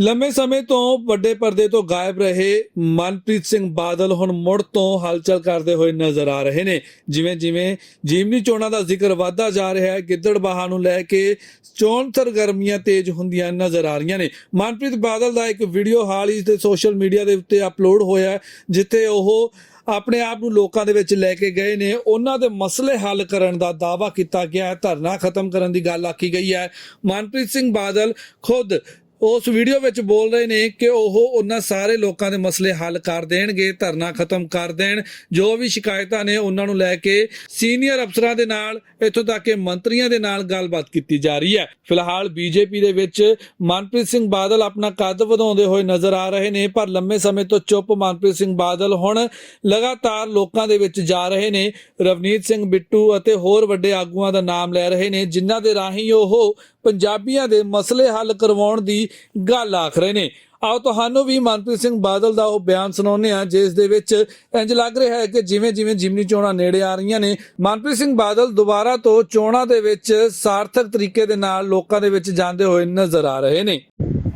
ਲੰਮੇ ਸਮੇਂ ਤੋਂ ਵੱਡੇ ਪਰਦੇ ਤੋਂ ਗਾਇਬ ਰਹੇ ਮਨਪ੍ਰੀਤ ਸਿੰਘ ਬਾਦਲ ਹੁਣ ਮੁੜ ਤੋਂ ਹਲਚਲ ਕਰਦੇ ਹੋਏ ਨਜ਼ਰ ਆ ਰਹੇ ਨੇ। ਜਿਵੇਂ ਜਿਵੇਂ ਜੀਵਨੀ ਚੋਣਾਂ ਦਾ ਜ਼ਿਕਰ ਵਧਦਾ ਜਾ ਰਿਹਾ ਹੈ ਗਿੱਦੜਬਾਹਾ ਨੂੰ ਲੈ ਕੇ ਚੋਣ ਸਰਗਰਮੀਆਂ ਤੇਜ਼ ਹੁੰਦੀਆਂ ਨਜ਼ਰ ਆ ਰਹੀਆਂ ਨੇ। ਮਨਪ੍ਰੀਤ ਬਾਦਲ ਦਾ ਇੱਕ ਵੀਡੀਓ ਹਾਲ ਹੀ ਤੇ ਸੋਸ਼ਲ ਮੀਡੀਆ ਦੇ ਉੱਤੇ ਅਪਲੋਡ ਹੋਇਆ ਜਿੱਥੇ ਉਹ ਆਪਣੇ ਆਪ ਨੂੰ ਲੋਕਾਂ ਦੇ ਵਿੱਚ ਲੈ ਕੇ ਗਏ ਨੇ। ਉਹਨਾਂ ਦੇ ਮਸਲੇ ਹੱਲ ਕਰਨ ਦਾ ਦਾਅਵਾ ਕੀਤਾ ਗਿਆ ਹੈ, ਧਰਨਾ ਖਤਮ ਕਰਨ ਦੀ ਗੱਲ ਆਖੀ ਗਈ ਹੈ। ਮਨਪ੍ਰੀਤ ਸਿੰਘ ਬਾਦਲ ਖੁਦ ਉਸ ਵੀਡੀਓ ਵਿੱਚ ਬੋਲ ਰਹੇ ਨੇ ਕਿ ਉਹ ਉਹਨਾਂ ਸਾਰੇ ਲੋਕਾਂ ਦੇ ਮਸਲੇ ਹੱਲ ਕਰ ਦੇਣਗੇ, ਧਰਨਾ ਖਤਮ ਕਰ ਦੇਣ। ਜੋ ਵੀ ਸ਼ਿਕਾਇਤਾਂ ਨੇ ਉਹਨਾਂ ਨੂੰ ਲੈ ਕੇ ਸੀਨੀਅਰ ਅਫਸਰਾਂ ਦੇ ਨਾਲ, ਇੱਥੋਂ ਤੱਕ ਕਿ ਮੰਤਰੀਆਂ ਦੇ ਨਾਲ ਗੱਲਬਾਤ ਕੀਤੀ ਜਾ ਰਹੀ ਹੈ। ਫਿਲਹਾਲ ਬੀਜੇਪੀ ਦੇ ਵਿੱਚ ਮਨਪ੍ਰੀਤ ਸਿੰਘ ਬਾਦਲ ਆਪਣਾ ਕੱਦ ਵਧਾਉਂਦੇ ਹੋਏ ਨਜ਼ਰ ਆ ਰਹੇ ਨੇ, ਪਰ ਲੰਮੇ ਸਮੇਂ ਤੋਂ ਚੁੱਪ ਮਨਪ੍ਰੀਤ ਸਿੰਘ ਬਾਦਲ ਹੁਣ ਲਗਾਤਾਰ ਲੋਕਾਂ ਦੇ ਵਿੱਚ ਜਾ ਰਹੇ ਨੇ। ਰਵਨੀਤ ਸਿੰਘ ਬਿੱਟੂ ਅਤੇ ਹੋਰ ਵੱਡੇ ਆਗੂਆਂ ਦਾ ਨਾਮ ਲੈ ਰਹੇ ਨੇ, ਜਿਨ੍ਹਾਂ ਦੇ ਰਾਹੀਂ ਉਹ ਪੰਜਾਬੀਆਂ ਦੇ ਮਸਲੇ ਹੱਲ ਕਰਵਾਉਣ ਦੀ ਗੱਲ ਆਖ ਰਹੇ ਨੇ। ਆਓ ਤੁਹਾਨੂੰ ਵੀ ਮਨਪ੍ਰੀਤ ਸਿੰਘ ਬਾਦਲ ਦਾ ਉਹ ਬਿਆਨ ਸੁਣਾਉਂਦੇ ਆ ਜਿਸ ਦੇ ਵਿੱਚ ਇੰਜ ਲੱਗ ਰਿਹਾ ਹੈ ਕਿ ਜਿਵੇਂ ਜਿਵੇਂ ਜਿਮਨੀ ਚੋਣਾਂ ਨੇੜੇ ਆ ਰਹੀਆਂ ਨੇ, ਮਨਪ੍ਰੀਤ ਸਿੰਘ ਬਾਦਲ ਦੁਬਾਰਾ ਤੋਂ ਚੋਣਾਂ ਦੇ ਵਿੱਚ ਸਾਰਥਕ ਤਰੀਕੇ ਦੇ ਨਾਲ ਲੋਕਾਂ ਦੇ ਵਿੱਚ ਜਾਂਦੇ ਹੋਏ ਨਜ਼ਰ ਆ ਰਹੇ ਨੇ।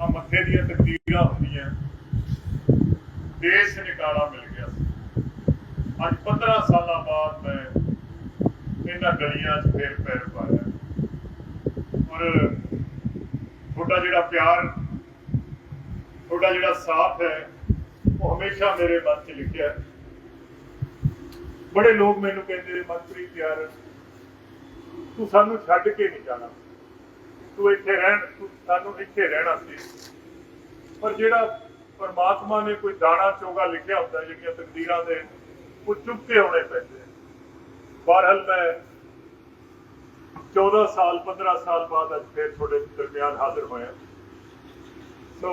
ਆ ਮੱਥੇ ਦੀਆਂ ਤਕਦੀਰਾਂ ਹੁੰਦੀਆਂ। ਦੇਸ਼ ਨਿਕਾਲਾ ਮਿਲ ਗਿਆ ਅੱਜ 15 ਸਾਲਾਂ ਬਾਅਦ ਮੈਂ ਇਹਨਾਂ ਗਲੀਆਂ 'ਚ ਫੇਰ ਪੈਰ ਪਾਇਆ। ਤੁਹਾਡਾ ਜਿਹੜਾ ਪਿਆਰ, ਤੁਹਾਡਾ ਜਿਹੜਾ ਸਾਥ ਹੈ, ਉਹ ਹਮੇਸ਼ਾ ਮੇਰੇ ਮਨ 'ਚ ਲਿਖਿਆ ਬੜੇ ਲੋਕ ਮੈਨੂੰ ਕਹਿੰਦੇ ਮੰਤਰੀ ਪਿਆਰ ਤੂੰ ਸਾਨੂੰ ਛੱਡ ਕੇ ਨਹੀਂ ਜਾਣਾ। ਤੂੰ ਇੱਥੇ ਰਹਿਣ, ਤੂੰ ਸਾਨੂੰ ਇੱਥੇ ਰਹਿਣਾ ਸੀ। ਪਰ ਜਿਹੜਾ ਪਰਮਾਤਮਾ ਨੇ ਕੋਈ ਦਾਣਾ ਚੋਗਾ ਲਿਖਿਆ ਹੁੰਦਾ, ਜਿਹੜੀਆਂ ਤਕਦੀਰਾਂ ਦੇ ਉਹ ਚੁੱਕ ਕੇ ਆਉਣੇ ਪੈਂਦੇ ਆ। ਮੈਂ 14 ਸਾਲ 15 ਸਾਲ ਬਾਅਦ ਅੱਜ ਫਿਰ ਤੁਹਾਡੇ ਦਰਮਿਆਨ ਹਾਜ਼ਰ ਹੋਇਆ ਸੋ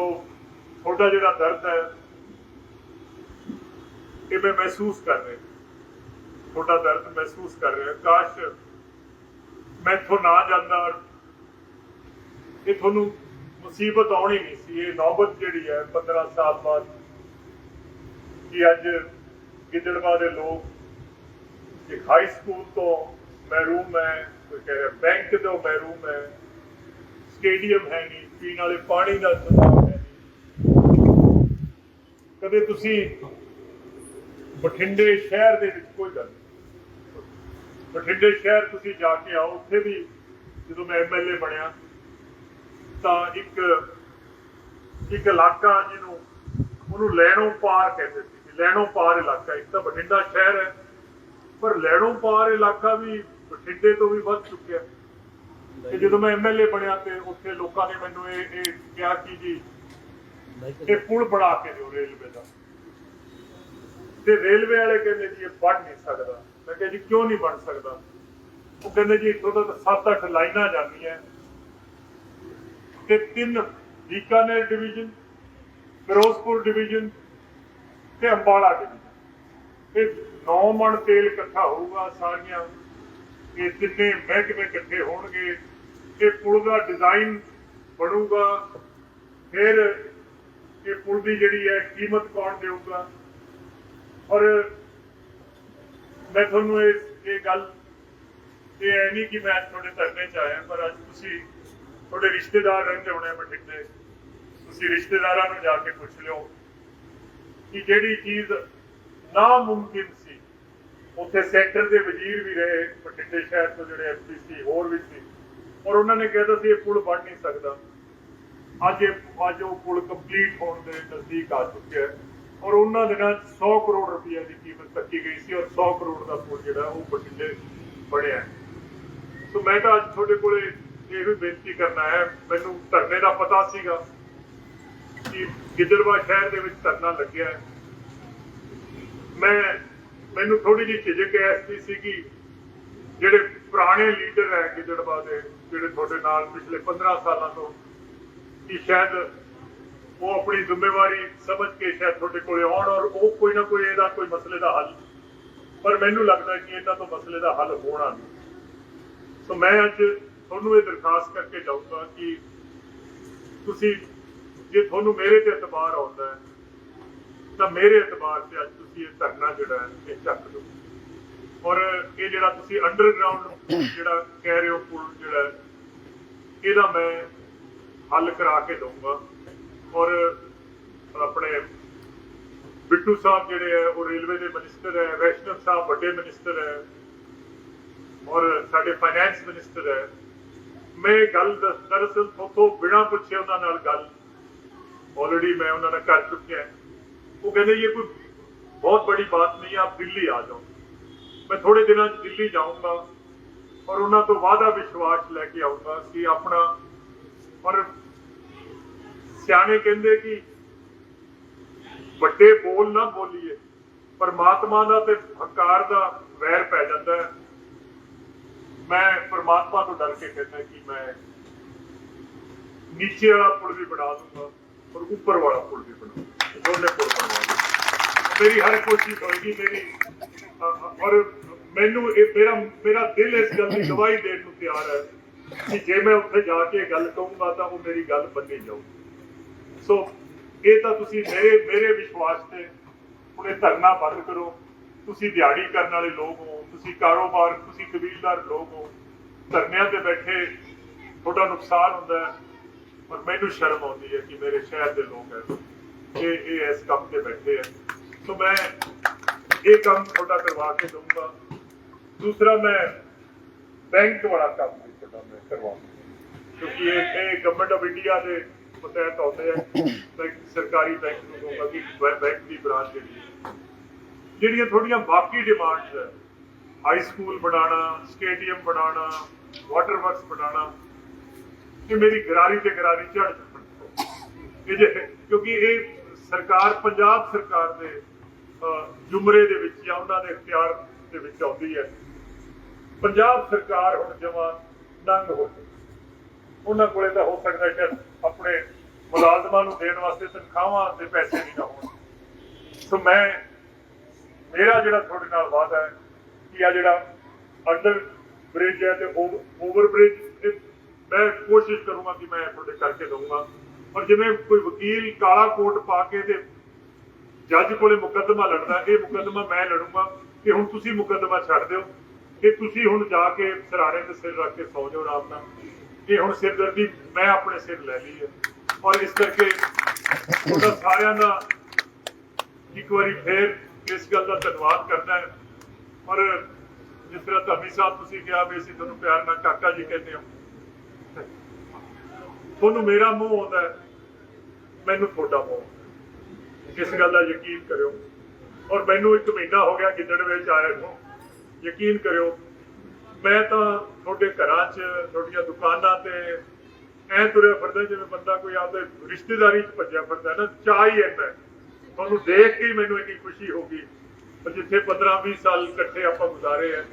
ਤੁਹਾਡਾ ਜਿਹੜਾ ਦਰਦ ਹੈ, ਇਹ ਮੈਂ ਮਹਿਸੂਸ ਕਰ ਰਿਹਾ ਤੁਹਾਡਾ ਦਰਦ ਮਹਿਸੂਸ ਕਰ ਰਿਹਾ ਕਾਸ਼ ਮੈਂ ਇੱਥੋਂ ਨਾ ਜਾਂਦਾ ਇਹ ਤੁਹਾਨੂੰ ਮੁਸੀਬਤ ਆਉਣੀ ਨਹੀਂ ਸੀ। ਇਹ ਨੌਬਤ ਜਿਹੜੀ ਹੈ 15 ਸਾਲ ਬਾਅਦ ਕਿ ਅੱਜ ਗਿੱਦੜਵਾ ਦੇ ਲੋਕ ਇੱਕ ਹਾਈ ਸਕੂਲ ਤੋਂ ਮਹਿਰੂਮ ਹੈ, ਕੋਈ ਕਹਿ ਰਿਹਾ ਬੈਂਕ ਤੋਂ ਮਹਿਰੂਮ ਹੈ। ਸਟੇਡੀਅਮ ਹੈ ਨਹੀਂ, ਪੀਣ ਵਾਲੇ ਪਾਣੀ ਦਾ ਇੰਤਜ਼ਾਮ ਹੈ ਨਹੀਂ। ਕਦੇ ਤੁਸੀਂ ਬਠਿੰਡੇ ਸ਼ਹਿਰ ਦੇ ਵਿੱਚ ਕੋਈ ਗੱਲ ਬਠਿੰਡੇ ਸ਼ਹਿਰ ਤੁਸੀਂ ਜਾ ਕੇ ਆਓ, ਉੱਥੇ ਵੀ ਜਦੋਂ ਮੈਂ ਐਮਐਲਏ ਬਣਿਆ, ਤਾਂ ਇੱਕ ਇੱਕ ਇਲਾਕਾ ਜਿਹਨੂੰ ਉਹਨੂੰ ਲੈਣੋਂ ਪਾਰ ਕਹਿੰਦੇ ਸੀ। ਲੈਣੋਂ ਪਾਰ ਇਲਾਕਾ, ਇੱਕ ਤਾਂ ਬਠਿੰਡਾ ਸ਼ਹਿਰ ਹੈ, ਪਰ ਲੈਣੋਂ ਪਾਰ ਇਲਾਕਾ ਵੀ ਬਠਿੰਡੇ ਤੋਂ ਵੀ ਵੱਧ ਚੁੱਕਿਆ ਤੇ ਜਦੋਂ ਮੈਂ ਐਮਐਲਏ ਬਣਿਆ ਤੇ ਉੱਥੇ ਲੋਕਾਂ ਨੇ ਮੈਨੂੰ ਇਹ ਇਹ ਕਿਹਾ ਕਿ ਜੀ ਇਹ ਪੁਲ ਬਣਾ ਕੇ ਦਿਓ ਰੇਲਵੇ ਦਾ। ਤੇ ਰੇਲਵੇ ਵਾਲੇ ਕਹਿੰਦੇ ਜੀ ਇਹ ਬਣ ਨਹੀਂ ਸਕਦਾ। ਮੈਂ ਕਿਹਾ ਜੀ ਕਿਉਂ ਨਹੀਂ ਬਣ ਸਕਦਾ? ਉਹ ਕਹਿੰਦੇ ਜੀ ਇੱਥੋਂ ਤਾਂ 7-8 ਲਾਈਨਾਂ ਜਾਂਦੀਆਂ ਤੇ ਤਿੰਨ ਬੀਕਾਨੇਰ ਡਿਵੀਜ਼ਨ ਫਿਰੋਜ਼ਪੁਰ ਡਿਵੀਜ਼ਨ ਤੇ ਅੰਬਾਲਾ ਡਿਵੀਜ਼ਨ। ਇਹ 9 ਮਣ ਤੇਲ ਇਕੱਠਾ ਹੋਊਗਾ ਸਾਰੀਆਂ ਇਹ ਤਿੰਨੇ ਮਹਿਕਮੇ ਇਕੱਠੇ ਹੋਣਗੇ ਇਹ ਪੁਲ ਦਾ ਡਿਜ਼ਾਈਨ ਬਣੂਗਾ, ਫਿਰ ਇਹ ਪੁਲ ਦੀ ਜਿਹੜੀ ਹੈ ਕੀਮਤ ਕੌਣ ਦੇਊਗਾ? ਔਰ ਮੈਂ ਤੁਹਾਨੂੰ ਇਹ ਇਹ ਗੱਲ, ਇਹ ਹੈ ਨਹੀਂ ਕਿ ਮੈਂ ਅੱਜ ਤੁਹਾਡੇ ਧਰਨੇ ਚ ਆਇਆ, ਪਰ ਅੱਜ ਤੁਸੀਂ ਤੁਹਾਡੇ ਰਿਸ਼ਤੇਦਾਰ ਰਹਿੰਦੇ ਹੋਣੇ ਬਠਿੰਡੇ, ਤੁਸੀਂ ਰਿਸ਼ਤੇਦਾਰਾਂ ਨੂੰ ਜਾ ਕੇ ਪੁੱਛ ਲਿਓ ਕਿ ਜਿਹੜੀ ਚੀਜ਼ ਨਾਮੁਮਕਿਨ ਸੀ ਉੱਥੇ ਸੈਕਟਰ ਦੇ ਵਜ਼ੀਰ ਵੀ ਰਹੇ, ਬਠਿੰਡੇ ਸ਼ਹਿਰ ਤੋਂ ਜਿਹੜੇ ਐਮਪੀਸੀ ਹੋਰ ਵੀ ਸੀ। ਔਰ ਉਹਨਾਂ ਨੇ ਕਿਹਾ ਸੀ, ਇਹ ਪੁਲ ਬਣ ਨਹੀਂ ਸਕਦਾ। ਅੱਜ ਇਹ ਅੱਜ ਉਹ ਪੁਲ ਕੰਪਲੀਟ ਹੋਣ ਦੇ ਨਜ਼ਦੀਕ ਆ ਚੁੱਕਿਆ ਹੈ। ਔਰ ਉਹਨਾਂ ਦਿਨਾਂ 'ਚ 100 ਕਰੋੜ ਰੁਪਏ ਦੀ ਕੀਮਤ ਰੱਖੀ ਗਈ ਸੀ ਔਰ 100 ਕਰੋੜ ਦਾ ਪੁਲ ਜਿਹੜਾ, ਉਹ ਬਠਿੰਡੇ ਬਣਿਆ ਸੋ ਮੈਂ ਤਾਂ ਅੱਜ ਤੁਹਾਡੇ ਕੋਲੇ ਇਹ ਵੀ ਬੇਨਤੀ ਕਰਨਾ ਹੈ, ਮੈਨੂੰ ਧਰਨੇ ਦਾ ਪਤਾ ਸੀਗਾ ਕਿ ਗਿੱਦੜਵਾ ਸ਼ਹਿਰ ਦੇ ਵਿੱਚ ਧਰਨਾ ਲੱਗਿਆ ਮੈਂ ਮੈਨੂੰ ਥੋੜੀ ਜਿਹੀ ਝਿਜਕ ਐਸੀ ਸੀਗੀ। ਜਿਹੜੇ ਪੁਰਾਣੇ ਲੀਡਰ ਹੈ ਗਿੱਦੜਵਾ ਦੇ, ਜਿਹੜੇ ਤੁਹਾਡੇ ਨਾਲ ਪਿਛਲੇ 15 ਸਾਲਾਂ ਤੋਂ ਕਿ ਸ਼ਾਇਦ ਉਹ ਆਪਣੀ ਜ਼ਿੰਮੇਵਾਰੀ ਸਮਝ ਕੇ ਸ਼ਾਇਦ ਤੁਹਾਡੇ ਕੋਲੇ ਆਉਣ ਔਰ ਉਹ ਕੋਈ ਨਾ ਕੋਈ ਇਹਦਾ ਕੋਈ ਮਸਲੇ ਦਾ ਹੱਲ। ਪਰ ਮੈਨੂੰ ਲੱਗਦਾ ਕਿ ਇਹਨਾਂ ਤੋਂ ਮਸਲੇ ਦਾ ਹੱਲ ਹੋਣਾ ਨਹੀਂ। ਸੋ ਮੈਂ ਅੱਜ ਤੁਹਾਨੂੰ ਇਹ ਦਰਖਾਸਤ ਕਰਕੇ ਜਾਊਂਗਾ ਕਿ ਤੁਸੀਂ ਜੇ ਤੁਹਾਨੂੰ ਮੇਰੇ ਤੇ ਇਤਬਾਰ ਆਉਂਦਾ ਹੈ ਤਾਂ ਮੇਰੇ ਇਤਬਾਰ ਤੇ ਅੱਜ ਤੁਸੀਂ ਇਹ ਧਰਨਾ ਜਿਹੜਾ ਹੈ, ਇਹ ਚੱਕ ਦਿਓ ਔਰ ਇਹ ਜਿਹੜਾ ਤੁਸੀਂ ਅੰਡਰਗਰਾਉਂਡ ਜਿਹੜਾ ਕਹਿ ਰਹੇ ਹੋ ਪੁਲ ਜਿਹੜਾ ਇਹਦਾ ਮੈਂ ਹੱਲ ਕਰਾ ਕੇ ਦਊਂਗਾ। ਔਰ ਆਪਣੇ ਬਿੱਟੂ ਸਾਹਿਬ ਜਿਹੜੇ ਹੈ, ਉਹ ਰੇਲਵੇ ਦੇ ਮਿਨਿਸਟਰ ਹੈ, ਵੈਸ਼ਨਵ ਸਾਹਿਬ ਵੱਡੇ ਮਿਨਿਸਟਰ ਹੈ, ਔਰ ਸਾਡੇ ਫਾਈਨੈਂਸ ਮਿਨਿਸਟਰ ਹੈ। ਮੈਂ ਇਹ ਗੱਲ ਦ- ਦਰਅਸਲ ਤੋਂ ਬਿਨਾਂ ਪੁੱਛੇ ਉਹਨਾਂ ਨਾਲ ਗੱਲ ਆਲਰੇਡੀ ਮੈਂ ਉਹਨਾਂ ਨਾਲ ਕਰ ਚੁੱਕਿਆ। ਉਹ ਕਹਿੰਦੇ ਇਹ ਕੋਈ ਬਹੁਤ ਬੜੀ ਬਾਤ ਨਹੀਂ ਆਪ ਦਿੱਲੀ ਆ ਜਾਓ। ਮੈਂ ਥੋੜੇ ਦਿਨਾਂ 'ਚ ਦਿੱਲੀ ਜਾਊਂਗਾ ਔਰ ਉਹਨਾਂ ਤੋਂ ਵਾਅਦਾ ਵਿਸ਼ਵਾਸ ਲੈ ਕੇ ਆਊਂਗਾ ਕਿ ਆਪਣਾ ਔਰ ਸਿਆਣੇ ਕਹਿੰਦੇ ਕਿ ਵੱਡੇ ਬੋਲ ਨਾ ਬੋਲੀਏ, ਪਰਮਾਤਮਾ ਦਾ ਤੇ ਹੰਕਾਰ ਦਾ ਵੈਰ ਪੈ ਜਾਂਦਾ ਹੈ। ਮੈਂ ਪਰਮਾਤਮਾ ਤੋਂ ਡਰ ਕੇ ਕਹਿੰਦਾ ਕਿ ਮੈਂ ਨੀਚੇ ਵਾਲਾ ਪੁਲ ਵੀ ਬਣਾ ਦੂੰਗਾ ਔਰ ਉੱਪਰ ਵਾਲਾ ਪੁਲ ਵੀ ਬਣਾ ਦੂੰਗਾ ਦੋਨੇ ਪੁਲ ਮੇਰੀ ਹਰ ਕੋਸ਼ਿਸ਼ ਹੋਏਗੀ ਮੇਰੀ ਔਰ ਮੈਨੂੰ ਇਹ ਮੇਰਾ ਮੇਰਾ ਦਿਲ ਇਸ ਗੱਲ ਦੀ ਗਵਾਹੀ ਦੇਣ ਨੂੰ ਤਿਆਰ ਹੈ ਕਿ ਜੇ ਮੈਂ ਉੱਥੇ ਜਾ ਕੇ ਗੱਲ ਕਹੂੰਗਾ ਤਾਂ ਉਹ ਮੇਰੀ ਗੱਲ ਮੰਨੀ ਜਾਊਗੀ। ਸੋ ਇਹ ਤਾਂ ਤੁਸੀਂ ਮੇਰੇ ਮੇਰੇ ਵਿਸ਼ਵਾਸ ਤੇ ਉਹਨੇ ਧਰਨਾ ਬੰਦ ਕਰੋ। ਤੁਸੀਂ ਦਿਹਾੜੀ ਕਰਨ ਵਾਲੇ ਲੋਕ ਹੋ, ਤੁਸੀਂ ਕਾਰੋਬਾਰ, ਤੁਸੀਂ ਕਬੀਲਦਾਰ ਲੋਕ ਹੋ। ਧਰਨਿਆਂ ਤੇ ਬੈਠੇ ਤੁਹਾਡਾ ਨੁਕਸਾਨ ਹੁੰਦਾ ਹੈ, ਪਰ ਮੈਨੂੰ ਸ਼ਰਮ ਆਉਂਦੀ ਹੈ ਕਿ ਮੇਰੇ ਸ਼ਹਿਰ ਦੇ ਲੋਕ ਹੈ। ਇਹ ਇਹ ਇਸ ਕੰਮ ਤੇ ਬੈਠੇ ਹੈ ਸੋ ਮੈਂ ਇਹ ਕੰਮ ਤੁਹਾਡਾ ਕਰਵਾ ਕੇ ਦਊਂਗਾ ਦੂਸਰਾ ਮੈਂ ਬੈਂਕ ਵਾਲਾ ਕੰਮ ਵੀ ਤੁਹਾਡਾ ਮੈਂ ਕਰਵਾਉਂਗਾ ਕਿਉਂਕਿ ਇਹ ਇਹ ਗਵਰਨਮੈਂਟ ਆਫ ਇੰਡੀਆ ਦੇ ਮਤਹਿਤ ਆਉਂਦੇ ਆ ਬੈਂਕ ਸਰਕਾਰੀ ਬੈਂਕ ਨੂੰ ਕਹੂੰਗਾ ਕਿ ਬੈ- ਬੈਂਕ ਦੀ ਬ੍ਰਾਂਚ ਜਿਹੜੀ ਹੈ ਜਿਹੜੀਆਂ ਥੋੜੀਆਂ ਬਾਕੀ ਡਿਮਾਂਡਸ ਹੈ ਹਾਈ ਸਕੂਲ ਬਣਾਉਣਾ ਸਟੇਡੀਅਮ ਬਣਾਉਣਾ ਵਾਟਰ ਵਰਕਸ ਬਣਾਉਣਾ ਇਹ ਮੇਰੀ ਗਰਾਰੀ ਤੇ ਗਰਾਰੀ ਝੜ ਚੁੱਕੀ ਇਹ ਜੇ ਕਿਉਂਕਿ ਇਹ ਸਰਕਾਰ ਪੰਜਾਬ ਸਰਕਾਰ ਦੇ ਅਹ, ਜੁਮਰੇ ਦੇ ਵਿੱਚ ਜਾਂ ਉਹਨਾਂ ਦੇ ਇਖਤਿਆਰ ਦੇ ਵਿੱਚ ਆਉਂਦੀ ਹੈ। ਪੰਜਾਬ ਸਰਕਾਰ ਹੁਣ ਜਮਾ ਨੰਗ ਹੋ ਗਈ। ਉਹਨਾਂ ਕੋਲੇ ਤਾਂ ਹੋ ਸਕਦਾ ਕਿ ਆਪਣੇ ਮੁਲਾਜ਼ਮਾਂ ਨੂੰ ਦੇਣ ਵਾਸਤੇ ਤਨਖਾਹਾਂ ਦੇ ਪੈਸੇ ਨਹੀਂ ਨਾ ਹੋਣ। ਸੋ ਮੈਂ ਮੇਰਾ ਜਿਹੜਾ ਤੁਹਾਡੇ ਨਾਲ ਵਾਅਦਾ ਹੈ ਕਿ ਆ ਜਿਹੜਾ ਅੰਡਰ ਬ੍ਰਿਜ ਹੈ ਤੇ ਓਵਰ ਬ੍ਰਿਜ ਮੈਂ ਕੋਸ਼ਿਸ਼ ਕਰੂੰਗਾ ਕਿ ਮੈਂ ਤੁਹਾਡੇ ਕਰਕੇ ਦਊਂਗਾ। ਔਰ ਜਿਵੇਂ ਕੋਈ ਵਕੀਲ ਕਾਲਾ ਕੋਟ ਪਾ ਕੇ ਤੇ ਜੱਜ ਕੋਲੇ ਮੁਕੱਦਮਾ ਲੜਦਾ, ਇਹ ਮੁਕੱਦਮਾ ਮੈਂ ਲੜੂੰਗਾ ਕਿ ਹੁਣ ਤੁਸੀਂ ਮੁਕੱਦਮਾ ਛੱਡ ਦਿਓ, ਕਿ ਤੁਸੀਂ ਹੁਣ ਜਾ ਕੇ ਸਰਾਣੇ ਤੇ ਸਿਰ ਰੱਖ ਕੇ ਸੌ ਜਾਓ ਆਰਾਮ ਨਾਲ ਇਹ ਹੁਣ ਸਿਰਦਰਦੀ ਮੈਂ ਆਪਣੇ ਸਿਰ ਲੈ ਲਈ ਹੈ। ਔਰ ਇਸ ਕਰਕੇ ਤੁਹਾਡਾ ਸਾਰਿਆਂ ਦਾ ਇੱਕ ਵਾਰੀ ਫੇਰ ਇਸ ਗੱਲ ਦਾ ਧੰਨਵਾਦ ਕਰਦਾ ਹੈ। ਔਰ ਜਿਸ ਤਰ੍ਹਾਂ ਧਾਮੀ ਸਾਹਿਬ ਤੁਸੀਂ ਕਿਹਾ ਵੀ ਅਸੀਂ ਤੁਹਾਨੂੰ ਪਿਆਰ ਨਾਲ ਕਾਕਾ ਜੀ ਕਹਿੰਦੇ ਹਾਂ ਤੁਹਾਨੂੰ ਮੇਰਾ ਮੂੰਹ ਆਉਂਦਾ ਮੈਨੂੰ ਤੁਹਾਡਾ ਮੂੰਹ ਆਉਂਦਾ। ਇਸ ਗੱਲ ਦਾ ਯਕੀਨ ਕਰਿਓ। ਔਰ ਮੈਨੂੰ ਇੱਕ ਮਹੀਨਾ ਹੋ ਗਿਆ ਗਿੱਦੜ ਵਿੱਚ ਆਇਆ ਨੂੰ। ਯਕੀਨ ਕਰਿਓ, ਮੈਂ ਤਾਂ ਤੁਹਾਡੇ ਘਰਾਂ 'ਚ, ਤੁਹਾਡੀਆਂ ਦੁਕਾਨਾਂ ਤੇ ਐ ਤੁਰਿਆ ਫਿਰਦਾ ਜਿਵੇਂ ਬੰਦਾ ਕੋਈ ਆਪਦੇ ਰਿਸ਼ਤੇਦਾਰੀ 'ਚ ਭੱਜਿਆ ਫਿਰਦਾ ਨਾ ਚਾਹ ਹੀ ਇੰਨਾ ਤੁਹਾਨੂੰ ਦੇਖ ਕੇ ਮੈਨੂੰ ਇੰਨੀ ਖੁਸ਼ੀ ਹੋ ਗਈ ਪਰ ਜਿੱਥੇ 15 20 ਸਾਲ ਇਕੱਠੇ ਆਪਾਂ ਗੁਜ਼ਾਰੇ ਆ।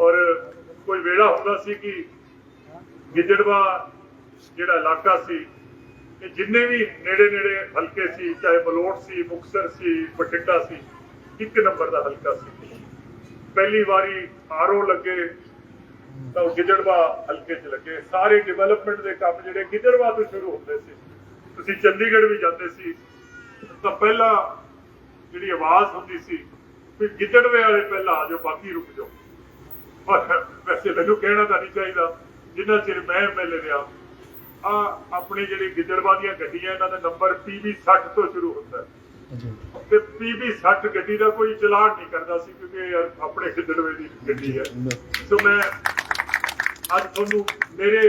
ਔਰ ਕੋਈ ਵੇਲਾ ਹੁੰਦਾ ਸੀ ਕਿ ਗਿੱਦੜਵਾ ਜਿਹੜਾ ਇਲਾਕਾ ਸੀ, ਇਹ ਜਿੰਨੇ ਵੀ ਨੇੜੇ ਨੇੜੇ ਹਲਕੇ ਸੀ, ਚਾਹੇ ਬਲੋਟ ਸੀ ਮੁਕਸਰ ਸੀ, ਬਠਿੰਡਾ ਸੀ, ਇੱਕ ਨੰਬਰ ਦਾ ਹਲਕਾ ਸੀ। ਪਹਿਲੀ ਵਾਰੀ ਆਰਓ ਲੱਗੇ, ਤਾਂ ਉਹ ਗਿੱਦੜਵਾ ਹਲਕੇ 'ਚ ਲੱਗੇ। ਸਾਰੇ ਡਿਵੈਲਪਮੈਂਟ ਦੇ ਕੰਮ ਜਿਹੜੇ ਗਿੱਦੜਵਾ ਤੋਂ ਸ਼ੁਰੂ ਹੁੰਦੇ ਸੀ। ਤੁਸੀਂ ਚੰਡੀਗੜ੍ਹ ਵੀ ਜਾਂਦੇ ਸੀ, ਤਾਂ ਪਹਿਲਾਂ ਜਿਹੜੀ ਆਵਾਜ਼ ਹੁੰਦੀ ਸੀ, ਵੀ ਗਿੱਦੜਵੇ ਵਾਲੇ ਪਹਿਲਾਂ ਆ ਜਾਓ, ਬਾਕੀ ਰੁਕ ਜਾਓ। ਪਰ ਵੈਸੇ ਮੈਨੂੰ ਕਹਿਣਾ ਤਾਂ ਨਹੀਂ ਚਾਹੀਦਾ, ਜਿੰਨਾ ਚਿਰ ਮੈਂ ਐਮਐਲਏ ਰਿਹਾ ਆ ਆਪਣੀ ਜਿਹੜੀ ਗਿੱਦੜਵਾ ਦੀਆਂ ਗੱਡੀਆਂ ਇਹਨਾਂ ਦਾ ਨੰਬਰ PB 60 ਤੋਂ ਸ਼ੁਰੂ ਹੁੰਦਾ ਹੈ। ਤੇ PB 60 ਗੱਡੀ ਦਾ ਕੋਈ ਚਲਾਨ ਨਹੀਂ ਕਰਦਾ ਸੀ ਕਿਉਂਕਿ ਆਪਣੇ ਗਿੱਦੜਵੇ ਦੀ ਗੱਡੀ ਹੈ। ਸੋ ਮੈਂ ਅੱਜ ਤੁਹਾਨੂੰ ਮੇਰੇ